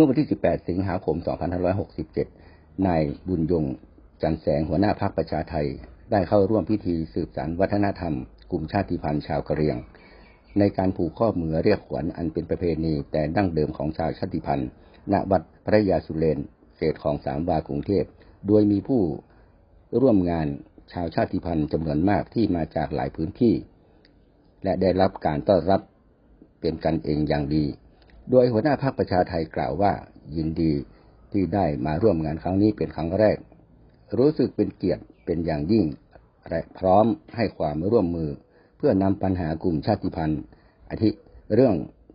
มื่อวันที่ 18 สิงหาคม 2567 นายบุญยงจันแสงหัวหน้าพักประชาไทย ได้เข้าร่วมพิธีสืบสานวัฒนธรรม กลุ่มชาติพันธุ์ชาวกะเหรี่ยง ในการผูกข้อมือเรียกขวัญอันเป็นประเพณีแต่ดั้งเดิมของชาวชาติพันธุ์ณวัดพระยาสุเรนเขตของสามวากรุงเทพ โดยมีผู้ร่วมงานชาวชาติพันธุ์จำนวนมากที่มาจากหลายพื้นที่ และได้รับการต้อนรับเป็นกันเองอย่างดี โดยหัวหน้าพรรคประชาไทยกล่าวว่า ยินดีที่ได้มาร่วมงานครั้งนี้เป็นครั้งแรก รู้สึกเป็นเกียรติเป็นอย่างยิ่ง และพร้อมให้ความร่วมมือ เพื่อนำปัญหากลุ่มชาติพันธุ์อาทิเรื่อง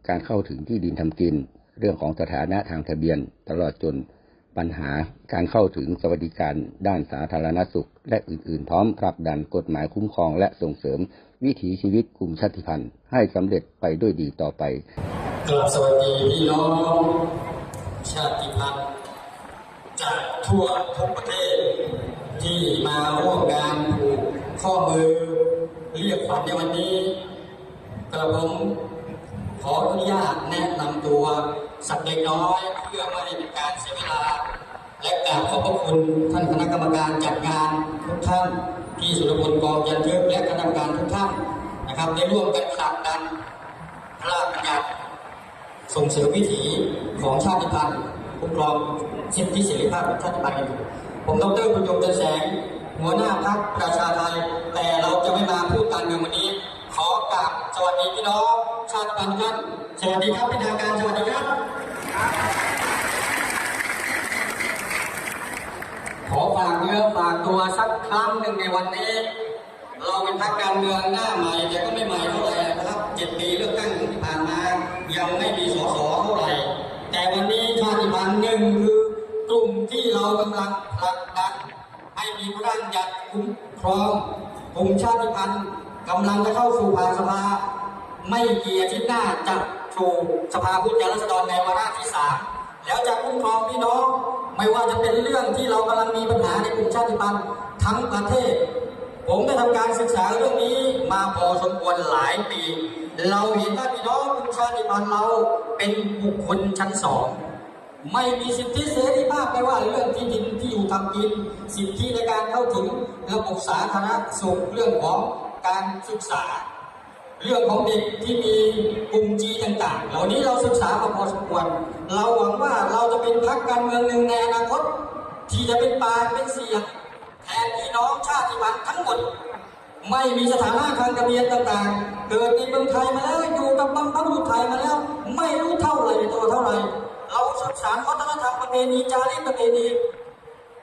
การเข้าถึงที่ดินทำกิน เรื่องของสถานะทางทะเบียน ตลอดจนปัญหาการเข้าถึงสวัสดิการด้านสาธารณสุข และอื่นๆ พร้อมผลักดันกฎหมายคุ้มครองและส่งเสริม วิถีชีวิตกลุ่มชาติพันธุ์ให้สำเร็จไปด้วยดีต่อไป กราบสวัสดีพี่น้องชาติพันธุ์จากทั่วทุกประเทศ ที่มาร่วมงานผูกข้อมือเรียกขวัญในวันนี้ กระผมขออนุญาตแนะนำตัวสักเล็กน้อยเพื่อไม่ให้เป็นการเสียเวลา และกราบขอบพระคุณท่านคณะกรรมการจัดงานทุกท่านพี่สุรพลกองยันทึกและคณะกรรมการทุกท่านนะครับได้ร่วมกันผลักดันพระราชบัญญัติ ส่งเสริมวิถีของชาติพันธุ์คุ้มครองสิทธิเสรีภาพของชาติพันธุ์กันอยู่ผมดรบุญยงจันแสง หัวหน้าพรรคประชาไทย แต่เราจะไม่มาพูดการเมืองวันนี้ ขอกราบสวัสดีพี่น้องชาติพันธุ์ครับสวัสดีครับเป็นทางการสวัสดีครับ ขอฝากเนื้อฝากตัวสักครั้งหนึ่งในวันนี้ เราเป็นพรรคการเมืองหน้าใหม่แต่ก็ไม่ใหม่เท่าไหร่นะครับเจ็ดปีเลือกตั้ง ยังไม่มีสสเท่าไหร่แต่วันนี้ชาติพันธุ์หนึ่งคือกลุ่มที่เรากำลังผลักดันให้มีพระราชบัญญัติคุ้มครองกลุ่มชาติพันธุ์กำลังจะเข้าสู่ผ่านสภา ไม่กี่อาทิตย์หน้าจะสู่สภาผู้แทนราษฎรในวาระที่สามแล้วจะคุ้มครองพี่น้องไม่ว่าจะเป็นเรื่องที่เรากำลังมีปัญหาในกลุ่มชาติพันธุ์ทั้งประเทศ ผมได้ทำการศึกษาเรื่องนี้มาพอสมควรหลายปี เราเห็นว่าพี่น้องชาติพันธุ์เราเป็นบุคคลชั้นสองไม่มีสิทธิเสรีภาพไม่ว่าเรื่องที่ดินที่อยู่ทำกิน สิทธิในการเข้าถึงระบบสาธารณสุขเรื่องของการศึกษา เรื่องของเด็กที่มีกลุ่มจีต่าง ๆ เหล่านี้เราศึกษามาพอสมควรเราหวังว่าเราจะเป็นพรรคการเมืองหนึ่งในอนาคต ที่จะเป็นปากเป็นเสียงแทนพี่น้องชาติพันธุ์ทั้งหมด ไม่มีสถานะทางทะเบียนต่างๆ เกิดในเมืองไทยมาแล้วอยู่กับบรรพบุรุษไทยมาแล้ว ไม่รู้เท่าไหร่ตัวเท่าไหร่เราศึกษาวัฒนธรรมประเพณีจารีตประเพณี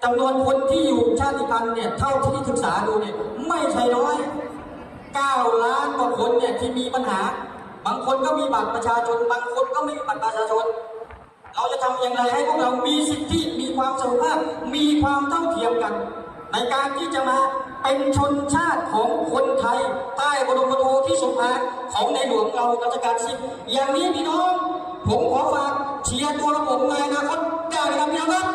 จำนวนคนที่อยู่ชาติพันธุ์เนี่ยเท่าที่ศึกษาดูเนี่ยไม่ใช่น้อย9ล้านกว่าคนเนี่ยที่มีปัญหา บางคนก็มีบัตรประชาชน บางคนก็ไม่มีบัตรประชาชน เราจะทำอย่างไรให้พวกเรามีสิทธิมีความเสมอภาคมีความเท่าเทียมกัน ในการที่จะมา เป็นชนชาติของคนไทย ใต้บรมโรูที่สมภารของในหลวงเรารัชกาลที่สิบอย่างนี้พี่น้อง ผมขอฝากเชียร์ตัวผมในอนาคตได้ไหมครับพี่น้องครับ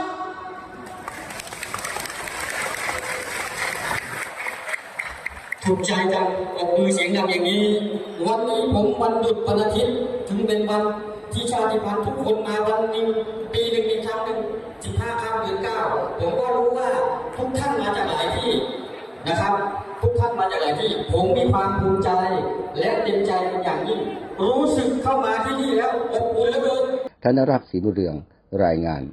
ถูกใจจังออกมือเสียงดังอย่างนี้ วันนี้ผมวันหยุดวันอาทิตย์ถึงเป็นวันที่ชาติพันธุ์ทุกคนมาวันหนึ่งปีหนึ่งมีครั้งหนึ่งสิบห้าค่ำเดือนเก้าผมก็รู้ว่าทุกท่านมาจากหลายที่ นะครับ ทุกท่านมาจากหลายที่ ผมมีความภูมิใจ และเต็มใจเป็นอย่างยิ่ง รู้สึกเข้ามาที่นี่แล้วอบอุ่นเหลือเกินธนรักษ์ศรีบุเรืองรายงาน